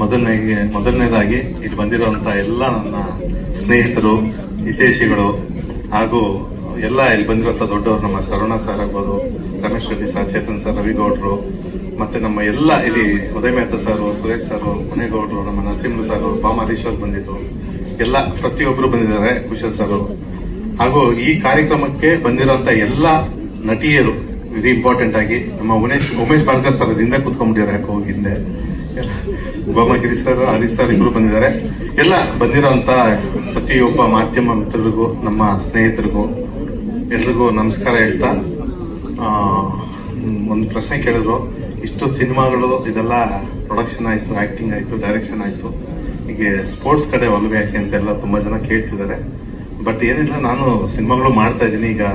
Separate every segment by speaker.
Speaker 1: ಮೊದಲನೇ ಮೊದಲನೇದಾಗಿ ಇಲ್ಲಿ ಬಂದಿರುವಂತ ಎಲ್ಲ ನನ್ನ ಸ್ನೇಹಿತರು, ಹಿತೈಷಿಗಳು ಹಾಗೂ ಎಲ್ಲ ಇಲ್ಲಿ ಬಂದಿರುವಂತ ದೊಡ್ಡವರು ನಮ್ಮ ಸರವಣ ಸರ್ ಆಗ್ಬೋದು, ರಮೇಶ್ ರೆಡ್ಡಿ ಸರ್ ಚೇತನ್ ಸರ್ ರವಿಗೌಡರು ಮತ್ತೆ ನಮ್ಮ ಎಲ್ಲ ಇಲ್ಲಿ ಉದಯ ಮೆಹ್ತಾ ಸರ್ ಸುರೇಶ್ ಸರ್ ಮುನೇಗೌಡರು, ನಮ್ಮ ನರಸಿಂಹ ಸರ್ ಬಾಮ ಹರೀಶ್ ಅವ್ರು ಬಂದಿದ್ರು. ಎಲ್ಲ ಪ್ರತಿಯೊಬ್ಬರು ಬಂದಿದ್ದಾರೆ, ಕುಶಲ್ ಸರ್ ಹಾಗೂ ಈ ಕಾರ್ಯಕ್ರಮಕ್ಕೆ ಬಂದಿರುವಂತ ಎಲ್ಲ ನಟಿಯರು ವೆರಿ ಇಂಪಾರ್ಟೆಂಟ್ ಆಗಿ ನಮ್ಮ ಉಮೇಶ್ ಉಮೇಶ್ ಬಾಳ್ಕರ್ ಸರ್ ಹಿಂದೆ ಕೂತ್ಕೊಂಡ್ಬಿಟ್ಟಿದ್ದಾರೆ, ಯಾಕೆ ಹೋಗಿ ಹಿಂದೆ. ಗೋಮಗಿರಿ ಸರ್ ಹರೀಶ್ ಸರ್ ಇಬ್ರು ಬಂದಿದ್ದಾರೆ. ಎಲ್ಲ ಬಂದಿರೋಂತ ಪ್ರತಿಯೊಬ್ಬ ಮಾಧ್ಯಮ ಮಿತ್ರರಿಗೂ, ನಮ್ಮ ಸ್ನೇಹಿತರಿಗೂ ಎಲ್ರಿಗೂ ನಮಸ್ಕಾರ ಹೇಳ್ತಾ ಒಂದು ಪ್ರಶ್ನೆ ಕೇಳಿದ್ರು. ಇಷ್ಟು ಸಿನಿಮಾಗಳು, ಇದೆಲ್ಲ ಪ್ರೊಡಕ್ಷನ್ ಆಯ್ತು ಆಕ್ಟಿಂಗ್ ಆಯ್ತು ಡೈರೆಕ್ಷನ್ ಆಯ್ತು. ಹೀಗೆ ಸ್ಪೋರ್ಟ್ಸ್ ಕಡೆ ಒಲವ್ಯಾಕೆ ಅಂತೆಲ್ಲ ತುಂಬಾ ಜನ ಕೇಳ್ತಿದ್ದಾರೆ. ಬಟ್ ಏನಿಲ್ಲ, ನಾನು ಸಿನಿಮಾಗಳು ಮಾಡ್ತಾ ಇದ್ದೀನಿ. ಈಗ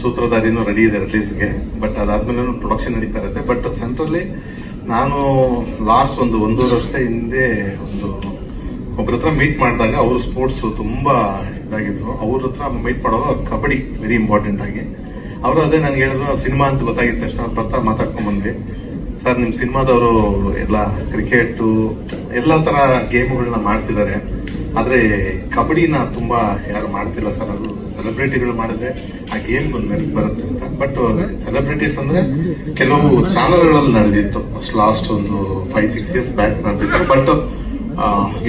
Speaker 1: ಸೂತ್ರಧಾರಿನೂ ರೆಡಿ ಇದೆ ರಿಲೀಸ್ಗೆ ಬಟ್ ಅದಾದ್ಮೇಲೆ ಪ್ರೊಡಕ್ಷನ್ ನಡೀತಾ ಇರುತ್ತೆ. ಬಟ್ ಸೆಂಟ್ರಲ್ಲಿ ನಾನು ಲಾಸ್ಟ್ ಒಂದು ಒಂದೂವರೆ ವರ್ಷ ಹಿಂದೆ ಒಂದು ಒಬ್ಬರ ಹತ್ರ ಮೀಟ್ ಮಾಡಿದಾಗ ಅವರು ಸ್ಪೋರ್ಟ್ಸ್ ತುಂಬಾ ಇದಾಗಿದ್ರು. ಅವ್ರ ಹತ್ರ ಮೀಟ್ ಮಾಡುವಾಗ ಕಬಡ್ಡಿ ವೆರಿ ಇಂಪಾರ್ಟೆಂಟ್ ಆಗಿ. ಅವರು ಅದೇ ನನಗೆ ಹೇಳಿದ್ರು ಸಿನಿಮಾ ಅಂತ ಗೊತ್ತಾಗಿದ್ದ ತಕ್ಷಣ ಅವ್ರು ಬರ್ತಾ ಮಾತಾಡ್ಕೊಂಡ್ ಬಂದ್ವಿ. ಸರ್ ನಿಮ್ಮ ಸಿನಿಮಾದವರು ಎಲ್ಲ ಕ್ರಿಕೆಟ್ ಎಲ್ಲ ತರ ಗೇಮ್ಗಳನ್ನ ಮಾಡ್ತಿದ್ದಾರೆ. ಆದ್ರೆ ಕಬಡ್ಡಿನ ತುಂಬಾ ಯಾರು ಮಾಡ್ತಿಲ್ಲ ಸರ್, ಅದು ಸೆಲೆಬ್ರಿಟಿಗಳು ಮಾಡಿದ್ರೆ ಆ ಗೇಮ್ ಬಂದ್ಮೇಲೆ ಬರುತ್ತೆ ಅಂತ. ಬಟ್ ಸೆಲೆಬ್ರಿಟೀಸ್ ಅಂದ್ರೆ ಕೆಲವು ಚಾನಲ್ಗಳಲ್ಲಿ ನಡೆದಿತ್ತು. ಲಾಸ್ಟ್ ಒಂದು ಫೈವ್ ಸಿಕ್ಸ್ ಇಯರ್ಸ್ ಬ್ಯಾಕ್ ನಡೆದಿತ್ತು. ಬಟ್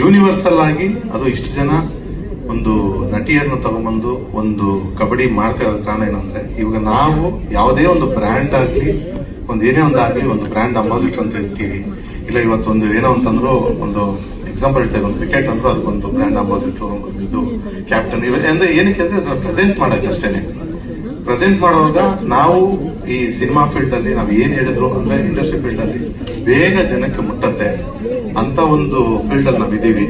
Speaker 1: ಯೂನಿವರ್ಸಲ್ ಆಗಿ ಅದು ಇಷ್ಟು ಜನ ಒಂದು ನಟಿಯರನ್ನ ತಗೊಂಬಂದು ಒಂದು ಕಬಡ್ಡಿ ಮಾಡ್ತಾ ಇರೋ ಕಾರಣ ಏನಂದ್ರೆ ಇವಾಗ ನಾವು ಯಾವುದೇ ಒಂದು ಬ್ರ್ಯಾಂಡ್ ಆಗಲಿ, ಒಂದು ಏನೇ ಒಂದು ಆಗಲಿ, ಒಂದು ಬ್ರ್ಯಾಂಡ್ ಅಂಬಾಸಿಟರ್ ಅಂತ ಇರ್ತೀವಿ ಇಲ್ಲ ಇವತ್ತೊಂದು ಏನೋ ಅಂತಂದ್ರು ಒಂದು ಎಕ್ಸಾಂಪಲ್ ಒಂದು ಕ್ರಿಕೆಟ್ ಅದು ಅದಕ್ಕೊಂದು ಬ್ರ್ಯಾಂಡ್ ಅಂಬಾಸಿಡರ್ ಇದು ಕ್ಯಾಪ್ಟನ್ ಇವ ಅಂದ್ರೆ ಏನಕ್ಕೆ ಅಂದ್ರೆ ಅದನ್ನ ಪ್ರೆಸೆಂಟ್ ಮಾಡಕ್ಕೆ ಅಷ್ಟೇನೆ. ಪ್ರೆಸೆಂಟ್ ಮಾಡುವಾಗ ನಾವು ಈ ಸಿನಿಮಾ ಫೀಲ್ಡ್ ಅಲ್ಲಿ ನಾವು ಏನ್ ಹೇಳಿದ್ರು ಅಂದ್ರೆ ಇಂಡಸ್ಟ್ರಿ ಫೀಲ್ಡ್ ಅಲ್ಲಿ ಬೇಗ ಜನಕ್ಕೆ ಮುಟ್ಟತ್ತೆ ಅಂತ ಒಂದು ಫೀಲ್ಡ್ ಅಲ್ಲಿ ನಾವಿದ್ದೀವಿ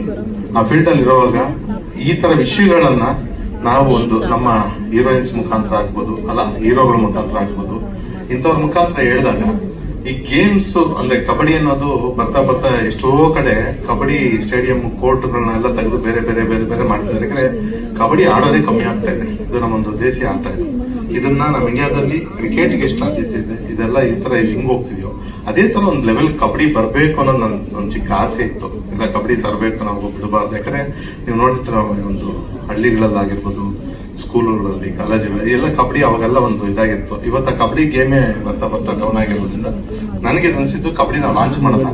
Speaker 1: ಆ ಫೀಲ್ಡ್ ಅಲ್ಲಿ ಇರುವಾಗ ಈ ತರ ವಿಷಯಗಳನ್ನ ನಾವು ಒಂದು ನಮ್ಮ ಹೀರೋಯಿನ್ಸ್ ಮುಖಾಂತರ ಆಗ್ಬೋದು, ಅಲ್ಲ ಹೀರೋಗಳ ಮುಖಾಂತರ ಆಗ್ಬೋದು. ಇಂಥವ್ರ ಮುಖಾಂತರ ಹೇಳಿದಾಗ ಈ ಗೇಮ್ಸ್ ಅಂದ್ರೆ ಕಬಡ್ಡಿ ಅನ್ನೋದು ಬರ್ತಾ ಬರ್ತಾ ಎಷ್ಟೋ ಕಡೆ ಕಬಡ್ಡಿ ಸ್ಟೇಡಿಯಂ ಕೋರ್ಟ್ಗಳನ್ನೆಲ್ಲ ತೆಗೆದು ಬೇರೆ ಬೇರೆ ಬೇರೆ ಬೇರೆ ಮಾಡ್ತಾ ಇದ್ದಾರೆ. ಯಾಕಂದ್ರೆ ಕಬಡ್ಡಿ ಆಡೋದೇ ಕಮ್ಮಿ ಆಗ್ತಾ ಇದೆ. ಇದು ನಮ್ಮೊಂದು ದೇಸಿ ಆಟ ಇದೆ. ಇದನ್ನ ನಮ್ಮ ಇಂಡಿಯಾದಲ್ಲಿ ಕ್ರಿಕೆಟ್ಗೆ ಎಷ್ಟು ಆದ್ಯತೆ ಇದೆ? ಇದೆಲ್ಲ ಈ ತರ ಹಿಂಗ್ ಹೋಗ್ತಿದ್ಯೋ? ಅದೇ ತರ ಒಂದು ಲೆವೆಲ್ ಕಬಡ್ಡಿ ಬರಬೇಕು ಅನ್ನೋದು ನನ್ನ ಒಂದು ಚಿಕ್ಕ ಆಸೆ ಇತ್ತು. ಇಲ್ಲ ಕಬಡ್ಡಿ ತರಬೇಕು ನಾವು ಬಿಡಬಾರ್ದು. ಯಾಕಂದ್ರೆ ನೀವು ನೋಡಿರ್ತೀರ, ಒಂದು ಹಳ್ಳಿಗಳಲ್ಲಾಗಿರ್ಬೋದು ಸ್ಕೂಲುಗಳಲ್ಲಿ, ಕಾಲೇಜುಗಳಲ್ಲಿ, ಎಲ್ಲ ಕಬಡ್ಡಿ ಅವಾಗೆಲ್ಲ ಒಂದು ಇದಾಗಿತ್ತು. ಇವತ್ತು ಕಬಡ್ಡಿ ಗೇಮೇ ಬರ್ತಾ ಬರ್ತಾ ಡೌನ್ ಆಗಿರೋದ್ರಿಂದ ನನಗೆ ಅನ್ಸಿದ್ದು ಕಬಡ್ಡಿ ನಾವು ಲಾಂಚ್ ಮಾಡೋಣ.